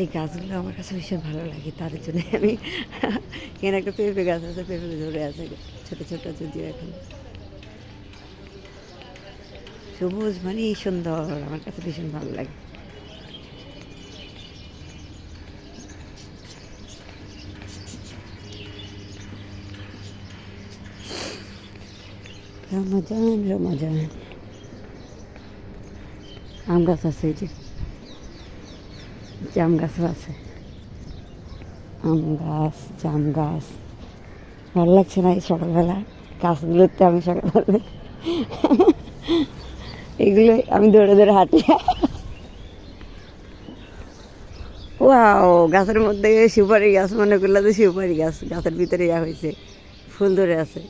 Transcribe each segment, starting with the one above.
এই গাছগুলো আমার কাছে ভীষণ ভালো লাগে, তার জন্য আমি এখানে একটা পেঁপে গাছ আছে, পেঁপে ধরে আছে, ছোটো ছোটো যদিও এখন। সবুজ মানেই সুন্দর, আমার কাছে ভীষণ ভালো লাগে। রমজান রমজান। আম গাছ আছে এই যে। জাম গাছও আছে। আম গাছ, জাম গাছ। ভালো লাগছে না এই সকালবেলা? গাছগুলোতে আমি সকালবেলা এগুলো আমি দৌড়ে দৌড়ে হাঁটি। ওয়াও, গাছের মধ্যে সুপারি গাছ, মনে করলে যে সুপারি গাছ। গাছের ভিতরে ইয়া হয়েছে, ফুল ধরে আছে।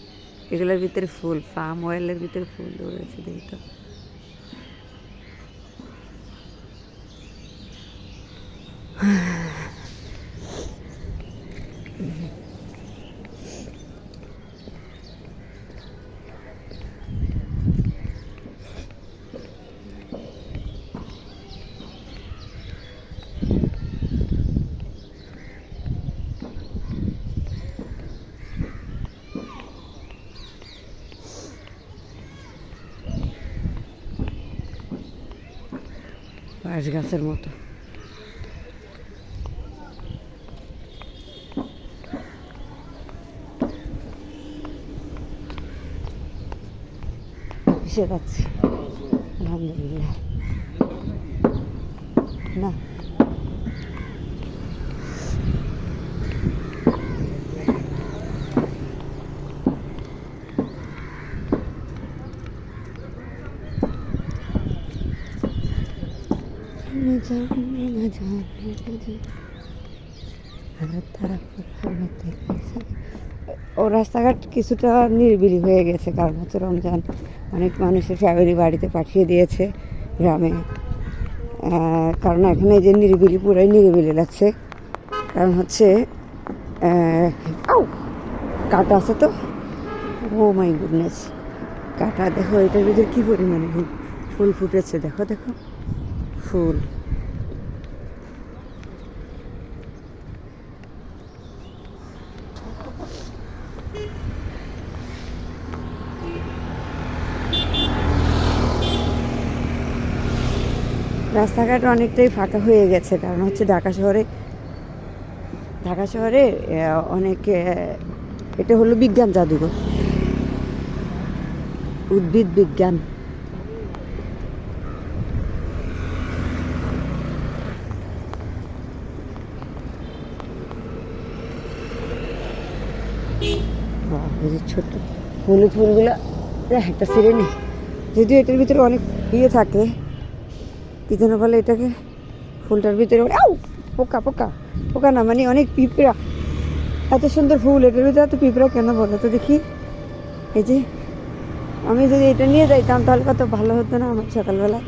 এগুলোর ভিতরে ফুল, পাম অয়েলের ভিতরে ফুল ধরেছে দেখি তো। Vai desgastar ser motor. অফিসে যাচ্ছি আলহামদুলিল্লাহ। না। তারা ও রাস্তাঘাট কিছুটা নিরিবিলি হয়ে গেছে। কারণ হচ্ছে রমজান অনেক মানুষের ফ্যামিলি বাড়িতে পাঠিয়ে দিয়েছে গ্রামে। কারণ এখানে যে নিরিবিলি, পুরাই নিরিবিলি লাগছে। কারণ হচ্ছে কাটা আছে তো। ও মাই গুডনেস কাটা, দেখো এটার ভিতরে কী পরিমাণে ফুল ফুটেছে। দেখো দেখো, ফুল। রাস্তাঘাট অনেকটাই ফাঁকা হয়ে গেছে, কারণ হচ্ছে ঢাকা শহরে ঢাকা শহরে অনেক এটা হলো বিজ্ঞান জাদুঘর। উদ্ভিদ বিজ্ঞান। ছোট্ট হলুদ ফুলগুলো একটা ছিঁড়ে নি যদিও এটার ভিতরে অনেক ইয়ে থাকে কি যেন বলে এটাকে? ফুলটার ভিতরে পোকা পোকা। পোকা না মানে অনেক পিঁপড়া। এত সুন্দর ফুল, এটার ভিতরে এত পিঁপড়া কেন বলো তো দেখি। এই যে, আমি যদি এটা নিয়ে যাইতাম, তাহলে কত ভালো হতো না আমার সকালবেলা।